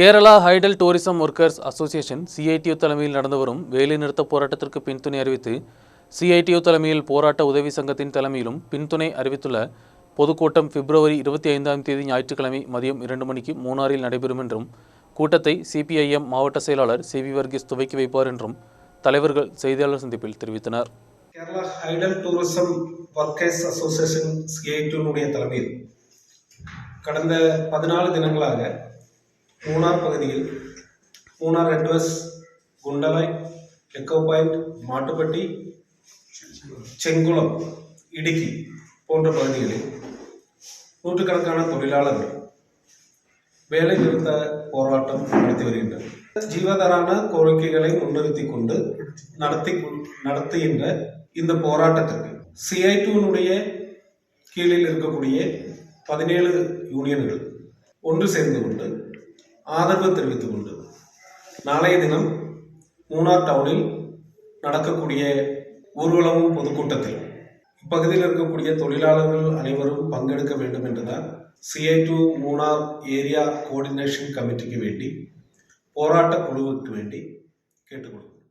Kerala hydel tourism workers association CITU தலைமையில் நடந்து வரும் வேலைநிறுத்த போராட்டத்திற்கு பின்துணை அறிவித்து சிஐடியு தலைமையில் போராட்ட உதவி சங்கத்தின் தலைமையிலும் பின்துணை அறிவித்துள்ள பொதுக்கூட்டம் பிப்ரவரி இருபத்தி ஐந்தாம் தேதி ஞாயிற்றுக்கிழமை மதியம் இரண்டு மணிக்கு மூணாறில் நடைபெறும் என்றும் கூட்டத்தை சிபிஐஎம் மாவட்ட செயலாளர் சி வி வர்கீஸ் துவக்கி வைப்பார் என்றும் தலைவர்கள் செய்தியாளர் சந்திப்பில் தெரிவித்தனர். Kerala hydel tourism workers association சிஐடியுனுடைய தலைமையில் கடந்த பதினாலு தினங்களாக மூணார் பகுதியில் மூணார் ரெட்வஸ் குண்டலாய் எக்கோ பாயிண்ட் மாட்டுப்பட்டி செங்குளம் இடுக்கி போன்ற பகுதிகளில் நூற்றுக்கணக்கான தொழிலாளர்கள் வேலை நிறுத்த போராட்டம் நடத்தி வருகின்றனர். ஜீவாதாரான கோரிக்கைகளை முன்னிறுத்தி கொண்டு நடத்தி நடத்துகின்ற இந்த போராட்டத்திற்கு சிஐடியுனுடைய கீழில் இருக்கக்கூடிய பதினேழு யூனியன்கள் ஒன்று சேர்ந்து கொண்டு ஆதரவு தெரிவித்துக் கொண்டு நாளைய தினம் மூணார் டவுனில் நடக்கக்கூடிய ஊர்வலமும் பொதுக்கூட்டத்தில் இப்பகுதியில் இருக்கக்கூடிய தொழிலாளர்கள் அனைவரும் பங்கெடுக்க வேண்டும் என்றுதான் CITU Munnar area coordination கமிட்டிக்கு வேண்டி போராட்ட குழுவுக்கு வேண்டி கேட்டுக்கொள்கிறோம்